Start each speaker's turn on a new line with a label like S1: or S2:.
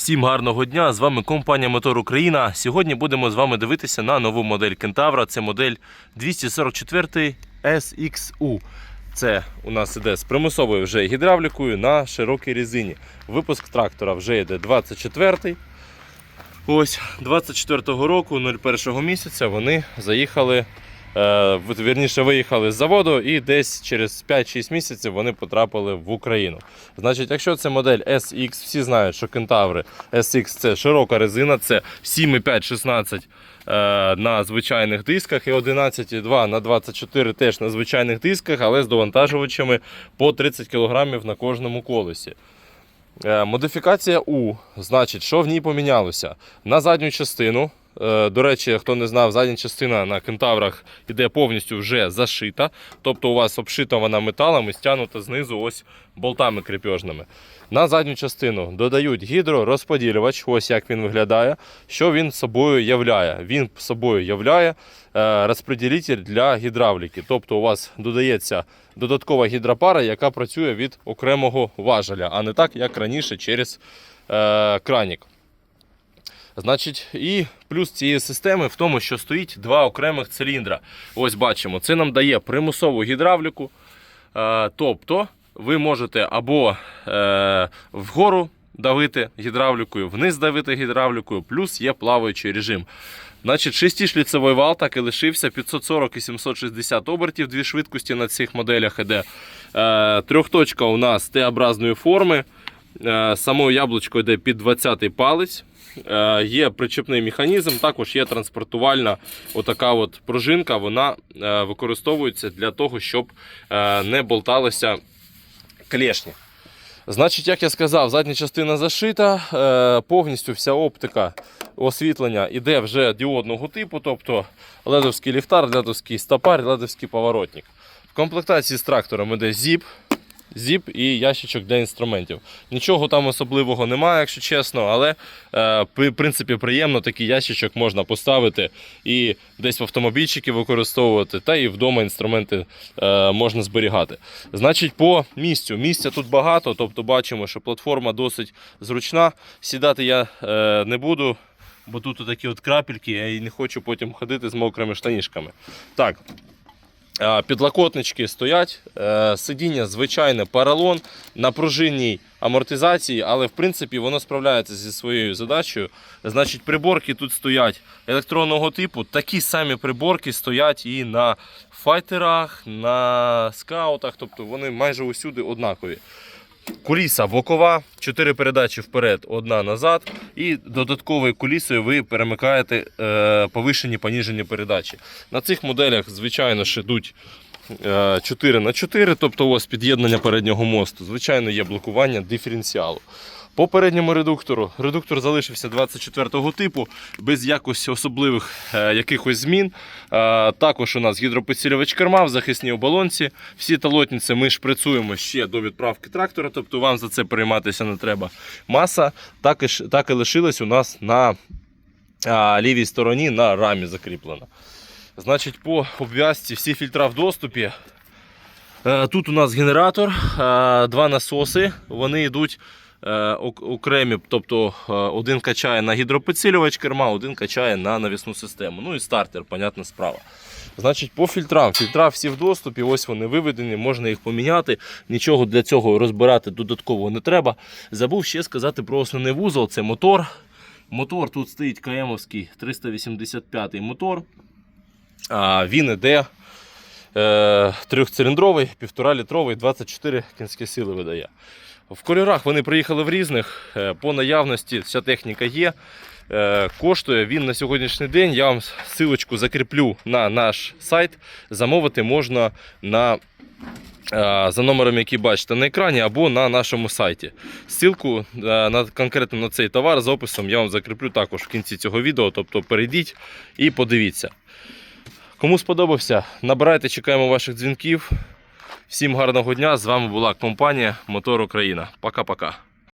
S1: Всім гарного дня! З вами компанія Мотор Україна. Сьогодні будемо з вами дивитися на нову модель Кентавра. Це модель 244 SXU. Це у нас іде з примусовою вже гідравлікою на широкій резині. Випуск трактора вже йде 24-й. Ось 24-го року, 01 місяця, вони заїхали. Е, Вірніше виїхали з заводу і десь через 5-6 місяців вони потрапили в Україну. Значить, якщо це модель SX, всі знають, що кентаври SX це широка резина, це 7,5-16 е, на звичайних дисках і 11,2 на 24 теж на звичайних дисках, але з довантажувачами по 30 кг на кожному колесі. Е, Модифікація У, значить, що в ній помінялося? На задню частину. Е, До речі, хто не знав, задня частина на кентаврах іде повністю вже зашита. Тобто у вас обшита вона металом і стягнута знизу ось болтами крепежними. На задню частину додають гідророзподілювач, ось як він виглядає. Що він собою являє? Він собою являє е, розподілитель для гідравліки. Тобто у вас додається додаткова гідропара, яка працює від окремого важеля, а не так, як раніше через е, кранік. Значить, і плюс цієї системи в тому, що стоїть два окремих циліндра. Ось бачимо, це нам дає примусову гідравліку. Е, тобто ви можете або е, вгору давити гідравлікою, вниз давити гідравлікою, плюс є плаваючий режим. Значить, шестишліцевий вал так і лишився 540 і 760 обертів, дві швидкості на цих моделях іде. Е, трьохточка у нас Т-образної форми. Е, Само яблучко йде під 20-й палець. Е, Є причепний механізм, також є транспортувальна отака от пружинка. Вона е, використовується для того, щоб не болталися клешні. Значить, як я сказав, задня частина зашита, повністю вся оптика освітлення іде вже діодного типу, тобто ледовський ліхтар, ледовський стопар, ледовський поворотник. В комплектації з трактором іде зіп, зіп і ящичок для інструментів. Нічого там особливого немає, якщо чесно, але е, в принципі приємно такий ящичок можна поставити і десь в автомобільчики використовувати, та і вдома інструменти е, можна зберігати. Значить, по місцю. Місця тут багато, тобто бачимо, що платформа досить зручна. Сідати я е, не буду. Бо тут такі от крапельки, я і не хочу потім ходити з мокрими штанішками. Так, Е, Підлокотнички стоять, е, сидіння звичайне паралон на пружинній амортизації, але в принципі воно справляється зі своєю задачею. Значить, приборки тут стоять електронного типу. Такі самі приборки стоять і на файтерах, на скаутах, тобто вони майже усюди однакові. Куліса бокова, 4 передачі вперед, одна назад. І додатковою кулісою ви перемикаєте е, повишені поніжені передачі. На цих моделях, звичайно, ж йдуть е, 4 на 4 тобто ось під'єднання переднього мосту. Звичайно, є блокування диференціалу. По передньому редуктору редуктор залишився 24-го типу, без якось особливих е, якихось змін. Е, також у нас гідропідсилювач керма в захисній оболонці. Всі талотниці ми шприцуємо ще до відправки трактора, тобто вам за це перейматися не треба. Маса так і, так і лишилась у нас на а, лівій стороні на рамі закріплена. Значить, по обв'язці всі фільтра в доступі. Е, Тут у нас генератор, е, два насоси. Вони йдуть е, окремі, тобто е, один качає на гідропідсилювач керма, один качає на навісну систему. Ну і стартер, понятна справа. Значить, по фільтрам. Фільтра всі в доступі, ось вони виведені, можна їх поміняти. Нічого для цього розбирати додатково не треба. Забув ще сказати про основний вузол це мотор. Мотор тут стоїть КМовський 385 мотор. А, він іде е, трьохциліндровий, 1,5 літровий, 24 кінські сили видає. В кольорах вони приїхали в різних. е, По наявності вся техніка є. Е, Коштує він на сьогоднішній день. Я вам силочку закріплю на наш сайт. Замовити можна на, е, за номером, який бачите на екрані, або на нашому сайті. Ссылку на, конкретно на цей товар з описом я вам закріплю також в кінці цього відео. Тобто перейдіть і подивіться. Кому сподобався, набирайте, чекаємо ваших дзвінків. Всім гарного дня! З вами була компанія Мотор Україна. Пока-пока.